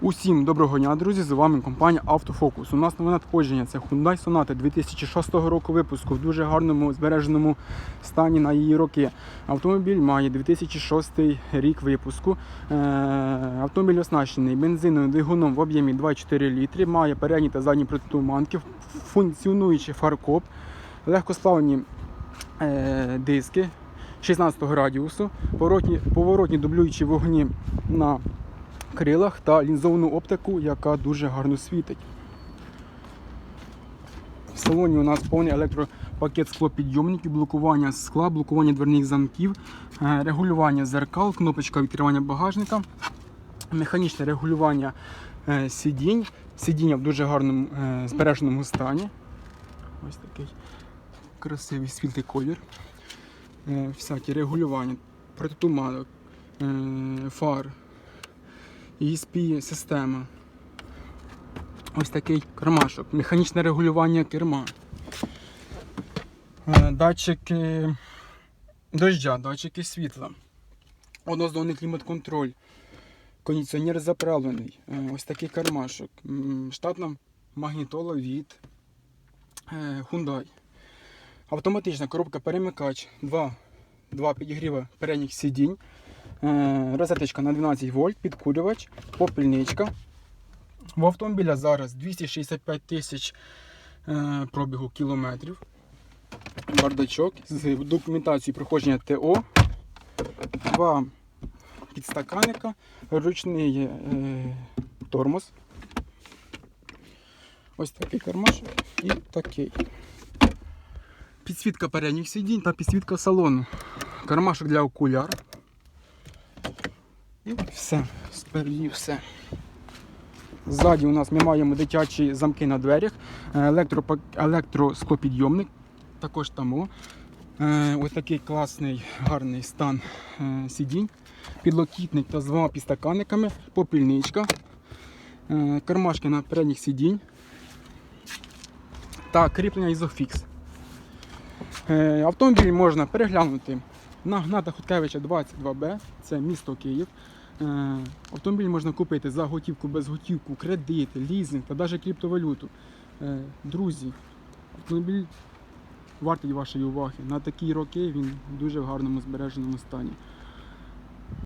Усім доброго дня, друзі! З вами компанія Автофокус. У нас нове надходження це Hyundai Sonata 2006 року випуску в дуже гарному збереженому стані на її роки. Автомобіль має 2006 рік випуску. Е, Автомобіль оснащений бензиновим двигуном в об'ємі 2,4 літри, має передні та задні протитуманки, функціонуючий фаркоп, легкосплавні е, диски 16 радіусу, поворотні, поворотні дублюючі вогні на крилах та лінзовану оптику, яка дуже гарно світить. В салоні у нас повний електропакет склопідйомників, блокування скла, блокування дверних замків, е, регулювання зеркал, кнопочка відкривання багажника, механічне регулювання е, сидінь, сидіння в дуже гарному е, збереженому стані. Ось такий красивий світлий колір. Всякі регулювання, протитуманок, фар, ESP система. Ось такий кармашок, механічне регулювання керма. Е, Датчики дождя, датчики світла. Однозонний клімат-контроль. Кондиціонер заправлений. Е, Ось такий кармашок. Штатна магнітола від е, Hyundai. Автоматична коробка перемикач, два, два підігріва передніх сидінь. Е, Розеточка на 12 вольт, підкурювач, попільничка. В автомобіля зараз 265 тисяч е, пробігу кілометрів. Бардачок з документацією проходження ТО. Два підстаканника, ручний е, тормоз. Ось такий кармашок і такий. Підсвітка передніх сидінь та підсвітка салону. Кармашок для окуляр. І все, спереді все. Ззаді у нас ми маємо дитячі замки на дверях, е, електросклопідйомник, також тому. Е, Ось такий класний гарний стан е, сидінь, підлокітник та з двома підстаканниками, попільничка, кармашки на передніх сидінь та кріплення. Е, Автомобіль можна переглянути на Гната Хуткевича 22Б, це місто Київ. Е, Автомобіль можна купити за готівку, без готівку, кредит, лізинг та навіть криптовалюту. Е, Друзі, автомобіль вартий вашої уваги. На такі роки він в дуже гарному збереженому стані.